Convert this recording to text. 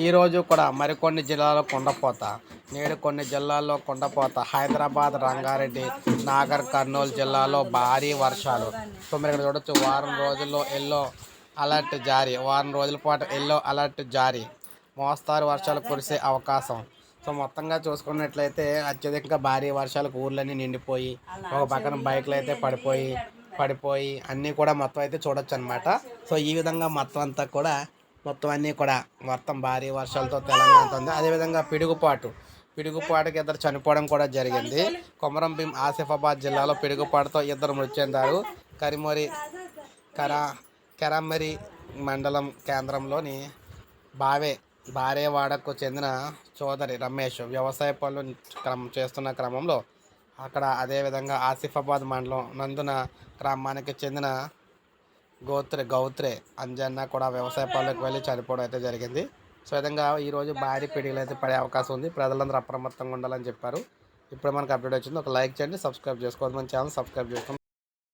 ఈరోజు కూడా మరికొన్ని జిల్లాల్లో కుండపోత నేడు కొన్ని జిల్లాల్లో కుండపోత. హైదరాబాద్ రంగారెడ్డి నాగర్ కర్నూలు జిల్లాలో భారీ వర్షాలు. సో మీరు ఇక్కడ చూడొచ్చు వారం రోజుల్లో ఎల్లో అలర్ట్ జారీ. వారం రోజుల పాటు ఎల్లో అలర్ట్ జారీ. మోస్తారు వర్షాలు కురిసే అవకాశం. సో మొత్తంగా చూసుకున్నట్లయితే అత్యధికంగా భారీ వర్షాలకు ఊర్లన్నీ నిండిపోయి ఒక పక్కన బైక్లు అయితే పడిపోయి పడిపోయి అన్నీ కూడా మొత్తం అయితే చూడొచ్చు అనమాట సో ఈ విధంగా మొత్తం అంతా కూడా మొత్తం అన్నీ కూడా మొత్తం భారీ వర్షాలతో తెలంగాణ ఉంది. అదేవిధంగా పిడుగుపాటు. పిడుగుపాటుకి ఇద్దరు చనిపోవడం కూడా జరిగింది. కొమరం భీం ఆసిఫాబాద్ జిల్లాలో పిడుగుపాటుతో ఇద్దరు మృతి చెందారు. కరిమోరి కరా కెరమరి మండలం కేంద్రంలోని బావే భారేవాడకు చెందిన చోదరి రమేష్ వ్యవసాయ పనులు క్రమం చేస్తున్న క్రమంలో అక్కడ అదేవిధంగా ఆసిఫాబాద్ మండలం నందున గ్రామానికి చెందిన గోత్రే గౌత్రే అంజన్న కూడా వ్యవసాయ పనులకు వెళ్ళి చనిపోవడం అయితే జరిగింది. సో ఈ విధంగా ఈరోజు భారీ పిడిలు అయితే పడే అవకాశం ఉంది. ప్రజలందరూ అప్రమత్తంగా ఉండాలని చెప్పారు. ఇప్పుడు మనకు అప్డేట్ వచ్చింది. ఒక లైక్ చేయండి సబ్స్క్రైబ్ చేసుకోవద్దు మన ఛానల్ సబ్స్క్రైబ్ చేసుకోండి.